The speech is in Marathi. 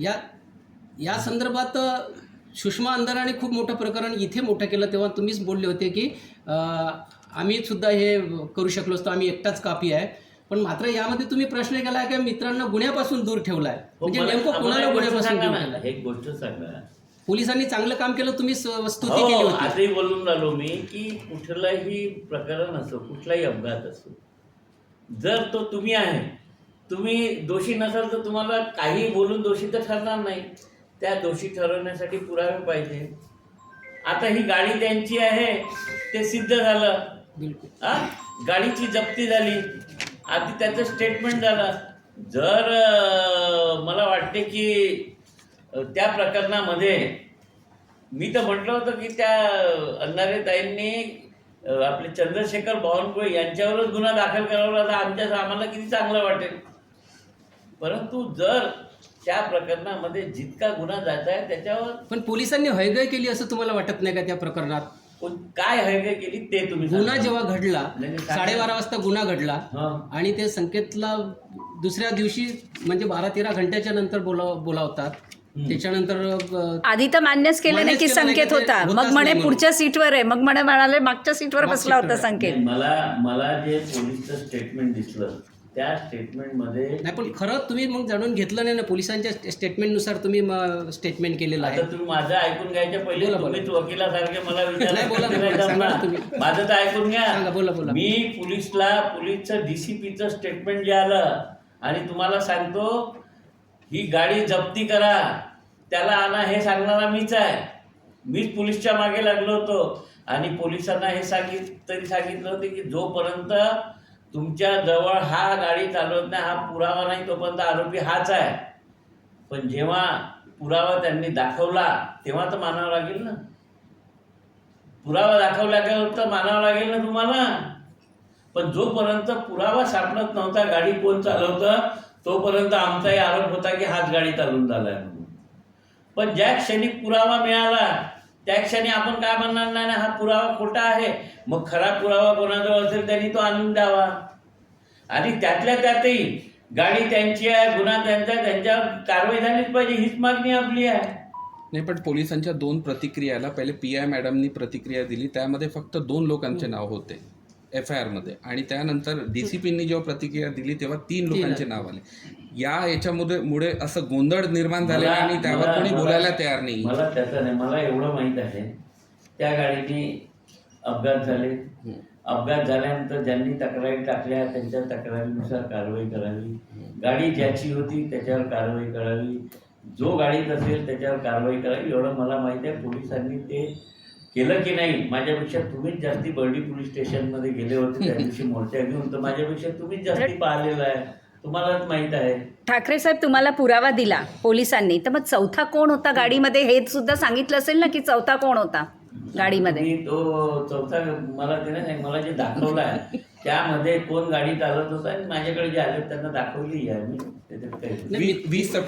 या या संदर्भात सुषमा अंधाराने खूप मोठं प्रकरण इथे मोठं केलं तेव्हा तुम्हीच बोलले होते की आम्ही सुद्धा हे करू शकलो असतो आम्ही एकटाच कापी आहे. पण मात्र यामध्ये तुम्ही प्रश्न केला आहे की मित्रांना गुन्ह्यापासून दूर ठेवलाय. हो, म्हणजे नेमकं कोणाला गुन्ह्यापासून दूर ठेवलाय? एक गोष्ट सांगा. पोलिसांनी चांगलं काम केलं तुम्ही स्तुती केली हो होती. आजही बोलून राहिलो मी की कुठलाही प्रकरण असो कुठलाही अपघात असो जर तो तुम्ही आहे तुम्ही दोषी नसाल तर तुम्हाला काही बोलून दोषी तर ठरणार नाही. त्या दोषी ठरवण्यासाठी पुरावे पाहिजे. आता ही गाडी त्यांची आहे ते सिद्ध झालं. हा गाडीची जप्ती झाली. आधी त्याचं स्टेटमेंट झालं. जर मला वाटते की त्या प्रकरणामध्ये मी तर म्हटलं होतं की त्या अंधारे ताईंनी आपले चंद्रशेखर बावनकुळे यांच्यावरच गुन्हा दाखल करावा आमच्या आम्हाला किती चांगलं वाटेल. परंतु जर त्या प्रकरणामध्ये जितका गुन्हा जात आहे त्याच्यावर पण पोलिसांनी हयगय केली असं तुम्हाला वाटत नाही का त्या प्रकरणात काय हयगय केली ते तुम्ही गुन्हा. जेव्हा घडला सांगा. साडेबारा वाजता गुन्हा घडला. आणि ते संकेतला दुसऱ्या दिवशी म्हणजे बारा तेरा घंट्याच्या नंतर बोलाव बोलावतात त्याच्यानंतर आधी तर मान्यच केलं नाही की संकेत होता मग म्हणे. पुढच्या सीटवर आहे मग म्हणे म्हणाले मागच्या सीटवर बसला होता. संकेत मला मला जे पोलीसचं स्टेटमेंट दिसलं त्या स्टेटमेंटमध्ये नाही पण खरं तुम्ही मग जाणून घेतलं नाही ना पोलिसांच्या स्टेटमेंटनुसार तुम्ही स्टेटमेंट केलेलं आहे आता तुम्ही माझं ऐकून घ्यायच्या पहिले बोला. तुम्हीच वकिलासारखे मला नाही, बोला सांगा ना. तुम्ही. माझं तर ऐकून सांगा, घ्या बोला, बोला. मी पोलीसला पोलीसचं डीसीपीचं स्टेटमेंट जे आलं आणि तुम्हाला सांगतो ही गाडी जप्ती करा त्याला आणा हे सांगणारा मीच आहे मीच पोलीसच्या मागे लागलो होतो आणि पोलिसांना हे सांगित तरी सांगितलं होतं की जोपर्यंत तुमच्या जवळ हा गाडी चालवत नाही हा पुरावा नाही तोपर्यंत आरोपी हाच आहे. पण जेव्हा पुरावा त्यांनी दाखवला तेव्हा तर मानावं लागेल ना. पुरावा दाखवला तर मानावं लागेल ना तुम्हाला. पण जोपर्यंत पुरावा सापडत नव्हता गाडी कोण चालवतं तोपर्यंत आमचाही आरोप होता की हाच गाडी चालवून झालाय म्हणून. पण ज्या क्षणी पुरावा मिळाला त्या क्षणी आपण काय म्हणणार नाही ना? हा पुरावा खोटा आहे. मग खरा पुरावा कोणाजवळ असेल त्यांनी तो आणून द्यावा. आणि त्यातल्या त्यातही गाडी त्यांची आहे गुन्हा त्यांचा आहे, त्यांच्यावर कारवाई झालीच पाहिजे हीच मागणी आपली आहे. नाही पण पोलिसांच्या दोन प्रतिक्रियाला पहिले पी आय मॅडमनी प्रतिक्रिया दिली त्यामध्ये फक्त दोन लोकांचे नाव होते एफ आय आरमध्ये. आणि त्यानंतर डी सी पींनी जेव्हा प्रतिक्रिया दिली तेव्हा तीन. लोकांचे नाव आले. या याच्यामध्ये मुळे असं गोंधळ निर्माण झालेला आहे आणि त्यावर मला- कोणी मला- बोलायला तयार नाही. मला त्याचं नाही मला एवढं माहीत आहे. त्या गाडीने अपघात झाले. अपघात झाल्यानंतर ज्यांनी तक्रारी टाकल्या त्यांच्या तक्रारीनुसार कारवाई करावी. गाडी ज्याची होती त्याच्यावर कारवाई करावी. जो गाडीत असेल त्याच्यावर कारवाई करावी एवढं मला माहीत आहे. पोलिसांनी ते केलं की नाही माझ्यापेक्षा तुम्हीच जास्ती बर्डी पोलीस स्टेशनमध्ये गेले होते त्या दिवशी मोर्चा घेऊन. तर माझ्यापेक्षा तुम्हीच जास्ती पाहिलेलं आहे. तुम्हालाच माहीत आहे. ठाकरे साहेब तुम्हाला पुरावा दिला पोलिसांनी. तर मग चौथा कोण होता गाडीमध्ये? हे सुद्धा सांगितलं असेल ना की चौथा कोण होता गाडीमध्ये? मी तो चौथा मला ते नाही मला जे दाखवलं आहे त्यामध्ये कोण गाडी चालवत होता आणि माझ्याकडे जे आले त्यांना दाखवली आहे मी. त्याच्यात काही वी- वीस सप्टेंबर